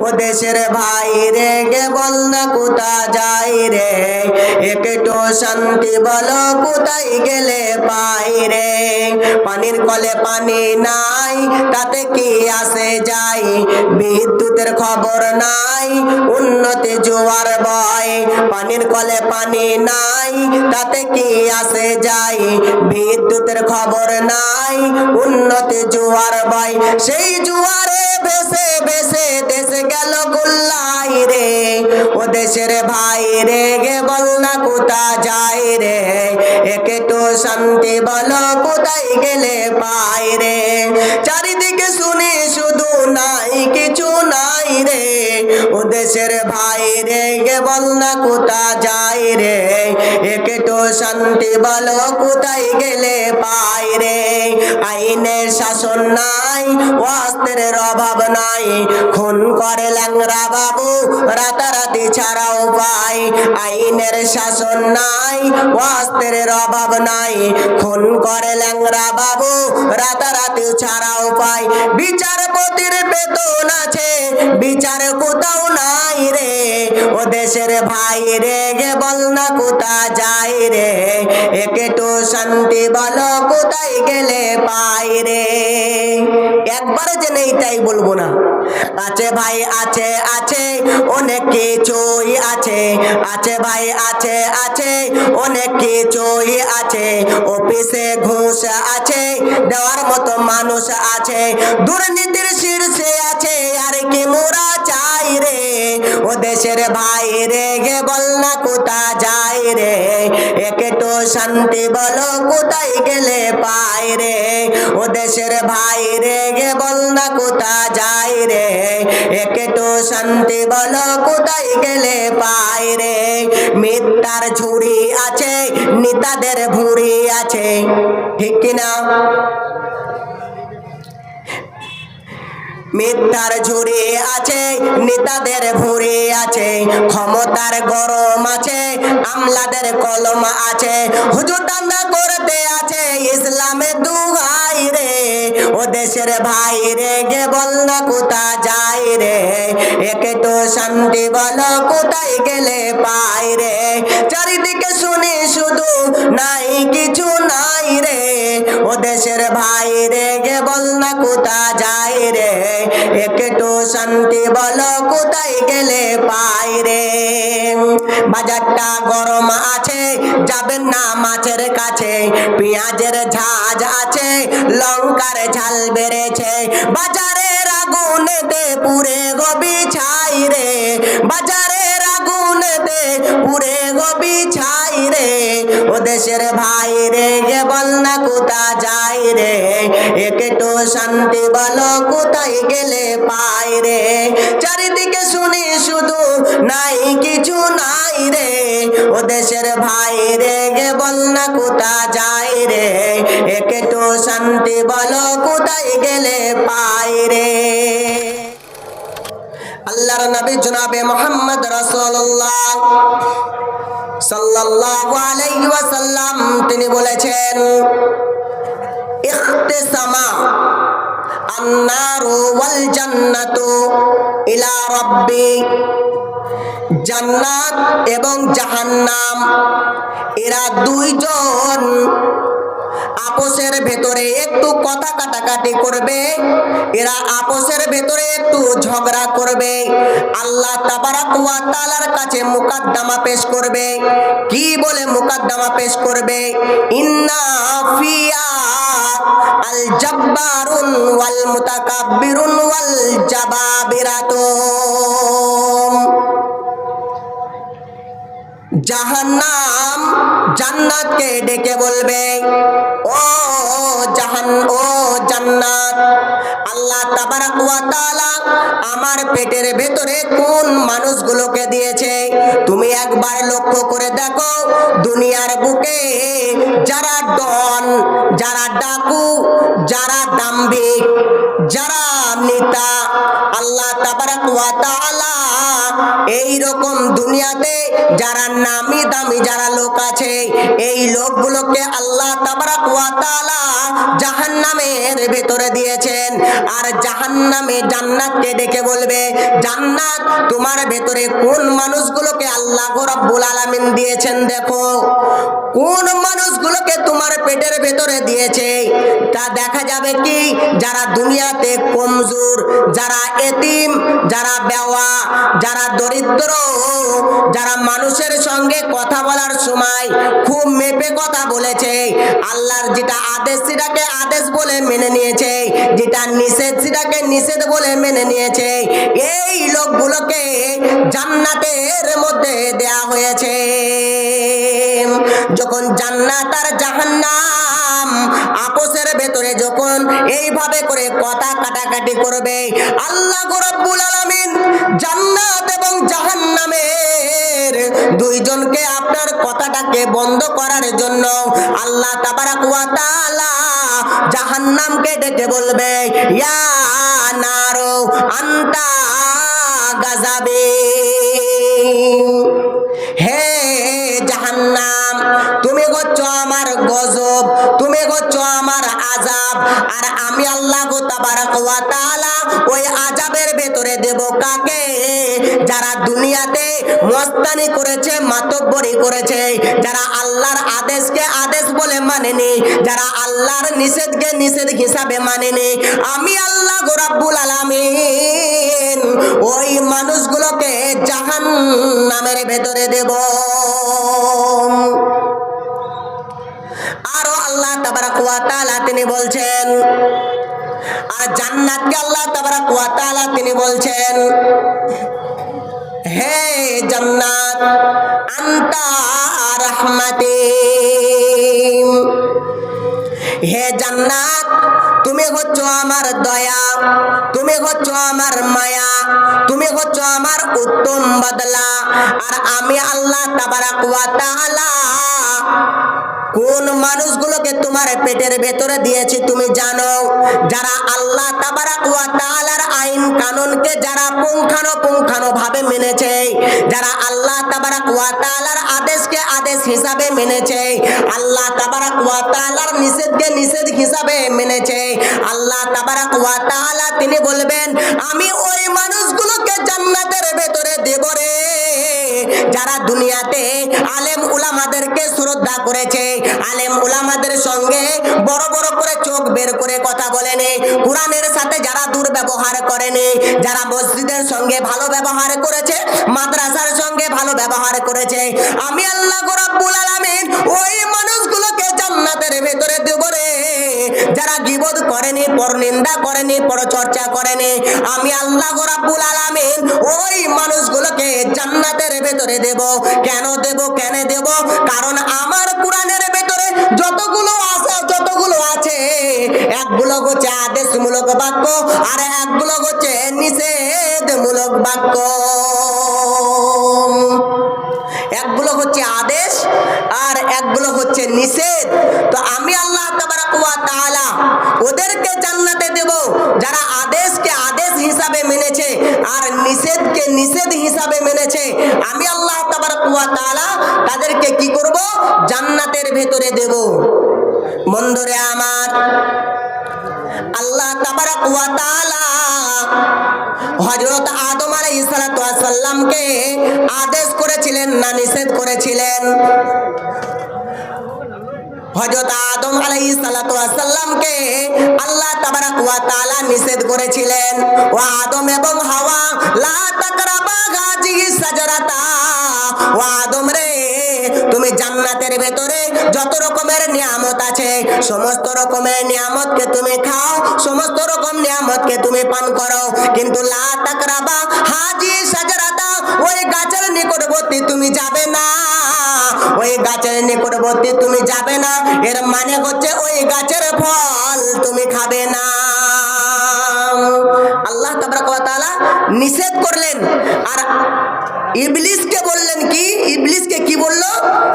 দেশের ভাই রে গে বল না কোথা যাই রে? একটু শান্তি বলো, কোথায় গেলে পাই রে? পানির কলে পানি নাই, তাতে কি আসে যাই? বিদ্যুতের খবর নাই, উন্নতি জোয়ার বয়। পানির কলে পানি নাই, তাতে কি আসে যাই? বিদ্যুতের খবর নাই, উন্নতি জোয়ার বয়। সেই জোয়ারে দেশে গেল গোল্লাই রে। দেশের ভাই রে, গে বল না কোথা যাই রে। একে তো শান্তি বলো, কোথায় গেলে পাই রে। চারিদিকে শুনি শুধু নাই, কিছু নাই রে। ও দেশের ভাই রে, গে বল না কোথা যাই রে। একে তো শান্তি বলো, কোথায় গেলে পাই রে। আইনের শাসন নাই, অস্ত্রের অভাব নাই। খুন করে ল্যাংরা বাবু, রাতারাতি ছাড়া উপায় আইনের শাসন নাই, অস্ত্রের অভাব নাই। খুন করে ল্যাংরা বাবু, রাতারাতি ছাড়া উপায় বিচারপতির বেতন আছে, বিচার কোথাও নাই রে। ও দেশের ভাই রে গে বল না কোথা যাই রে। একে তো শান্তি বলো, কোথায় গেলে পাই রে। একবার যে নেই তাই বলব না। আছে ভাই, আছে আছে, অনেক কিছুই আছে আছে ভাই, আছে আছে, অনেক কিছুই আছে। অফিসে ঘুষ আছে, দেওয়ার মতো মানুষ আছে। দুর্নীতির শীর্ষে আছে, আর কি মোরা চাই দেশের ভাই রে গে বল না কোথা যাই রে? একে তো শান্তি বলো কোথায় গেলে পাই রে? ও দেশের ভাই রে গে বল না কোথা যাই রে? একে তো শান্তি বলো কোথায় গেলে পাই রে? মিথ্যার ঝুড়ি আছে, নেতাদের ভুঁড়ি আছে। ঠিক কিনা? মিথ্যার ঝুড়ি আছে, নেতাদের ভুঁড়ি আছে, ক্ষমতার গরম আছে, আমলাদের কলম আছে, হুজুর দান্দা করতে আছে, ইসলামে দুহাই রে, ও দেশের ভাই রে, গে বল না কোথা যাই রে, একে তো শান্তি বল কোথায় গেলে পাই রে, চারিদিকে শুনি শুধু নাই কিছু নাই রে ও দেশের ভাই রে, গে বল না কোথা যাই রে। একটু শান্তি বলো কোথায় গেলে পাই রে। বাজারটা গরম আছে, যাবেন না মাছের কাছে। পেঁয়াজের ঝাঁজ আছে, লঙ্কার ঝাল বেড়েছে। বাজারের আগুনেতে পুরে গবি ছাই রে। বাজারের আগুনেতে পুরে গবি ছাই রে। ও দেশের ভাই রে, গে বল না কোথা যাই রে। একটু শান্তি বলো কোথায় গেলে পাই রে। চারিদিকে শুনি শুধু নাই কিছু নাই রে। ও দেশের ভাই রে, গে বল না কোথা যাই রে। একটু শান্তি বলো কোথায় গেলে পাই রে। আল্লাহর নবী জনাবে মোহাম্মদ রাসূলুল্লাহ সাল্লাল্লাহু আলাইহি ওয়াসাল্লাম, তিনি বলেছেন, ইখতিসামা আন্নারু ওয়াল জান্নাতু ইলা রাব্বি জান্নাত এবং জাহান্নাম, এরা দুইজন আপোষের ভেতরে একটু কথা কাটাকাটি করবে। এরা আপোষের ভেতরে একটু ঝগড়া করবে। আল্লাহ ওয়া কাছে মুকদ্দমা পেশ করবে। কি বলে মুকদ্দমা পেশ করবে? ইন্না আল ওয়াল মুতাকাব্বিরুন জাহান্নাম জান্নাতকে ডেকে বলবে, ও জাহান, ও জান্নাত, আল্লাহ তাবারাকুয়া তাআলা আমার পেটের ভেতরে কোন মানুষগুলোকে দিয়েছে? একবার লক্ষ্য করে দেখো, দুনিয়ার বুকে যারা ডন, যারা ডাকু, যারা দাম্ভিক, যারা নেতা, আল্লাহ এই রকম দুনিয়াতে যারা নামি দামি যারা লোক আছে, এই লোকগুলোকে আল্লাহ তাবারাক ওয়া তাআলা জাহান্নামের ভেতরে দিয়েছেন। আর জাহান্নামে জান্নাতকে ডেকে বলবে, জান্নাত, তোমার ভেতরে কোন মানুষগুলোকে আল্লাহ রাব্বুল আলামিন দিয়েছেন দেখো। কোন মানুষগুলোকে তোমার পেটের ভেতরে দিয়েছে। তা দেখা যাবে কি? যারা দুনিয়াতে কমজোর, যারা এতিম, যারা বেওয়া, যারা দরিদ্র, যারা মানুষের সঙ্গে কথা বলার সময় খুব মেপে কথা বলেছে। আল্লাহর যেটা আদেশ, সেটাকে আদেশ বলে মেনে নিয়েছে, যেটা নিষেধ সেটাকে নিষেধ বলে মেনে নিয়েছে। এই লোকগুলোকে জান্নাতের মধ্যে দেয়া হয়েছে। যখন জান্নাত আর জাহান্নাম আপোষের ভেতরে যখন এইভাবে করে কথা কাটাকাটি করবে, আল্লাহ রব্বুল আলামিন জান্নাত এবং জাহান্নামের দুইজনকে আপনার কথাটাকে বন্ধ করার জন্য আল্লাহ তাবারাক ওয়া তাআলা জাহান্নামকে ডেকে বলবে গাজাবে হে জাহান্নাম, তুমি করছ আমার গজব, তুমি করছ আমার আজাব আর আমি আল্লাহ গোতাবার তাআলা ওই আজাবের ভেতরে দেব কাকে? যারা দুনিয়াতে মস্তানি করেছে, মাতব্বরি করেছে, যারা আল্লাহর আদেশকে আদেশ বলে মানেনি, যারা আল্লাহর নিষেধকে নিষেধ হিসাবে মানেনি, আমি আল্লাহ গো রাব্বুল আলামিন, ওই মানুষগুলোকে জাহান্নামের ভেতরে দেব। আরও আল্লাহ তাবারাক ওয়া তিনি বলছেন জান্নাতকে তিনি বলছেন, হে জান্নাত, আন্তা রাহমাতি হে জান্নাত, তুমি হচ্ছ আমার দয়া, তুমি হচ্ছ আমার মায়া, তুমি হচ্ছ আমার উত্তম বদলা। আর আমি আল্লাহ তাবারাক ওয়া তাআলা কোন মানুষগুলোকে তোমার পেটের ভেতরে দিয়েছি তুমি জানো, যারা আল্লাহ তাবারাক আইন কানুনকে যারা পুঙ্খানো পুঙ্খানো ভাবে মেনেছে, যারা আল্লাহ ওয়া আদেশকে আদেশ হিসাবে মেনেছে, আল্লাহ ওয়া নিষেধকে নিষেধ হিসাবে মেনেছে, আল্লাহ ওয়া তিনি বলবেন, আমি ওই সঙ্গে ভালো ব্যবহার করেছে, মাদ্রাসার সঙ্গে ভালো ব্যবহার করেছে। আমি আল্লাহ রাব্বুল আলামিন ওই মানুষগুলোকে জান্নাতের ভেতরে দেব রে। যারা গিবদ করেনি পরনিন্দা করেনি পরচর্চা করেনি, আমি আল্লাহ রাব্বুল আলামিন ওই মানুষগুলোকে জান্নাতের ভেতরে দেব। কেন দেব কেন দেব? কারণ আমার কোরআনের ভেতরে আছে একগুলো হচ্ছে আদেশমূলক বাক্য, আর একগুলো হচ্ছে নিষেধমূলক বাক্য। একগুলো হচ্ছে আদেশ, আর একগুলো হচ্ছে নিষেধ। না নিষেধ করেছিলেন। হযরত আদম আলাইহিস সালাতু ওয়াস সালামকে আল্লাহ ওয়া নিষেধ করেছিলেন। ও আদম এবং হাওয়া ও আদম রে, তুমি জান্নাতের ভেতরে যত রকমের নিয়ামত আছে, সমস্ত রকমের নিয়ামতকে তুমি খাও, সমস্ত রকম নিয়ামতকে তুমি পান করো। কিন্তু লা তাকরাবা মানে হচ্ছে ওই গাছের ফল তুমি খাবে না। আল্লাহ তাবারক ওয়া নিষেধ করলেন। আর ইবলিসকে বললেন কি? ইবলিসকে কি বলল?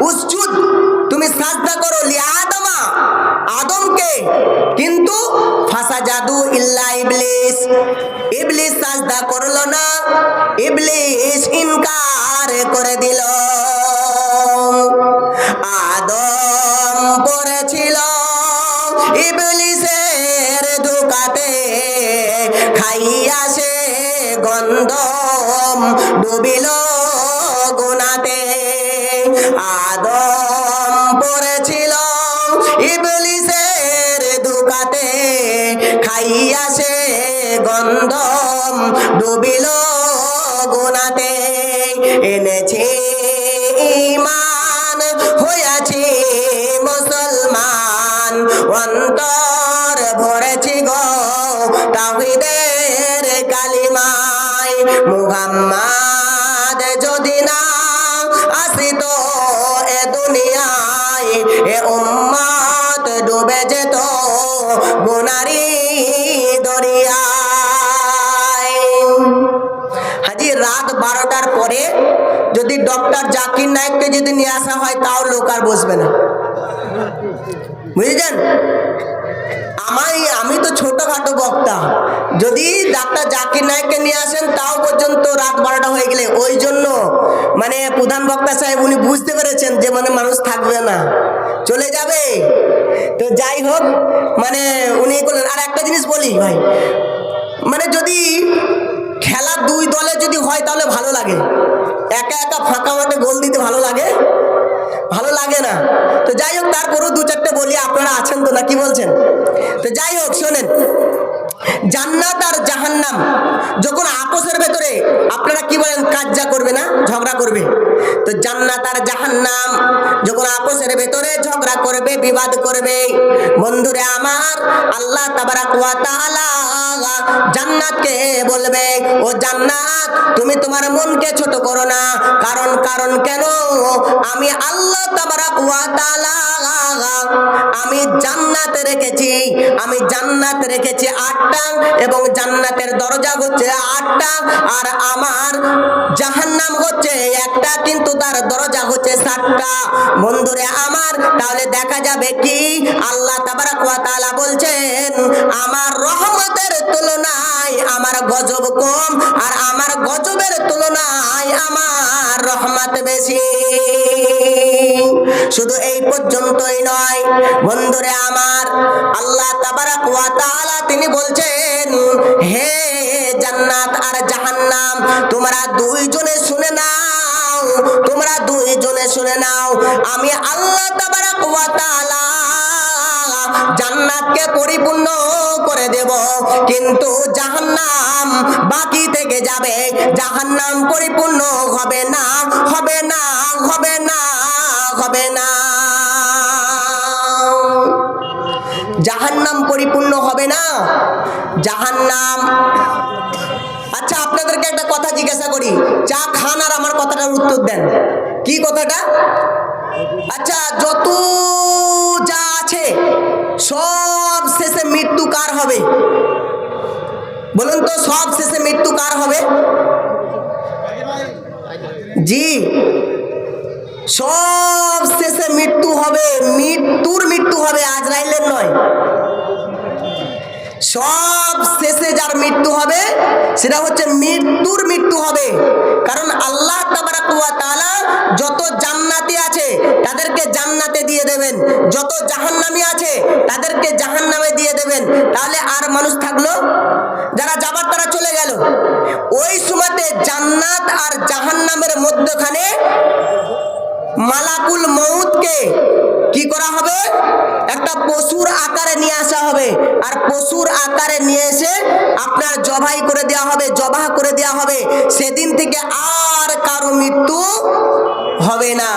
উসজুদ, তুমি সাজদা করো লি আদমা, আদমকে। কিন্তু ফাসা জাদু ইল্লা ইবলিস। ইবলিস সাজদা করল না। ইবলিস ডুবিল গুনাতে। আদম পড়েছিল ইবলিসের দুকাতে। খাইয়া সে গন্ধম ডুবিল গুনাতে। এনেছে ইমান হইয়াছি মুসলমান। অন্তর ভরেছি গো তাহিদের কালিমায়। মুহাম্মদ গুনারি দরিয়ায়। হাজি রাত বারোটার পরে যদি ডক্টর জাকির নায়ককে যদি নিয়ে আসা হয়, তাও লোক আর বসবে না। বুঝেছেন? আমাই আমি তো ছোটখাটো বক্তা। যদি ডাক্তার জাকির নায়ককে নিয়ে আসেন, তাও পর্যন্ত রাত বারোটা হয়ে গেলে ওই জন্য মানে প্রধান বক্তা সাহেব উনি বুঝতে পেরেছেন যে মানে মানুষ থাকবে না। চলে যাবে। তো যাই হোক মানে উনি করলেন। আর একটা জিনিস বলি ভাই মানে যদি খেলা দুই দলে যদি হয় তাহলে ভালো লাগে। একা একা ফাঁকা মাঠে গোল দিতে ভালো লাগে। ভালো লাগে না। তো যাই হোক, তারপরেও দু চারটে বলি, আপনারা আছেন তো না, কি বলছেন? তো যাই হোক, শোনেন। জান্নাত আর জাহান্নাম, যখন আপোষের ভেতরে, আপনারা কি বলেন কাজ্জা করবে না, ঝগড়া করবে? তো জান্নাত আর জাহান্নাম যখন আপোষের ভেতরে ঝগড়া করবে, বিবাদ করবে, বন্ধুরে আমার, আল্লাহ তাবারাক ওয়া তাআলা জান্নাতকে বলবে, ও জান্নাত, তুমি তোমার মনকে ছোট করো না। কারণ কারণ কেন? আমি আল্লাহ তাবারাক ওয়া তাআলা, আমি জান্নাত রেখেছি। আমি জান্নাত রেখেছি আটটা এবং জান্নাতের দরজা হচ্ছে আটটা, আর আমার জাহান্নাম হচ্ছে একটা, কিন্তু তার দরজা হচ্ছে সাতটা। বন্ধুরে আমার, তাহলে দেখা যাবে কি? আল্লাহ তাবারাক ওয়া তাআলা বলছেন, আমার রহমতের তুলনায় আমার গজব কম আর আমার গজবের তুলনায় আমার রহমত বেশি। শুধু এই পর্যন্তই নয়, বন্ধুরে আমার, আল্লাহ তাবারাক তিনি বলছেন, হে জান্নাত আর জাহান্নাম, তোমরা দুইজনে শুনে নাও। তোমরা দুইজনে শুনে নাও, আমি আল্লাহ জান্নাতকে পরিপূর্ণ করে দেব। কিন্তু জাহান্নাম বাকি থেকে যাবে। জাহান্নাম পরিপূর্ণ হবে না হবে না হবে না হবে না। জাহান্নাম পরিপূর্ণ হবে না, জাহান্নাম আপনাদেরকে একটা কথা জিজ্ঞাসা করি। চা খান আর আমার কথাটার উত্তর দেন। কি কথাটা? আচ্ছা যত যা আছে, সব শেষে মৃত্যু কার হবে? বলুন তো, সব শেষে মৃত্যু কার হবে? জি। সব শেষে মৃত্যু হবে, মৃত্যুর মৃত্যু হবে আজরাইলের নয়। সব শেষে যার মৃত্যু হবে, সেটা হচ্ছে মৃত্যুর মৃত্যু হবে। কারণ আল্লাহ তাআলা যত জান্নাতি আছে, তাদেরকে জান্নাতে দিয়ে দেবেন। যত জাহান্নামী আছে, তাদেরকে জাহান্নামে দিয়ে দেবেন। তাহলে আর মানুষ থাকল? যারা যাবার তারা চলে গেল। ওই সময়তে জান্নাত আর জাহান্নামের মধ্যখানে মালাকুল মৌতকে কি করা হবে? একটা পশুর আকারে নিয়ে আসা হবে। আর পশুর আকারে নিয়ে এসে আপনার জবাই করে দেওয়া হবে, জবাহ করে দেওয়া হবে। সেদিন থেকে আর কারও মৃত্যু হবে না।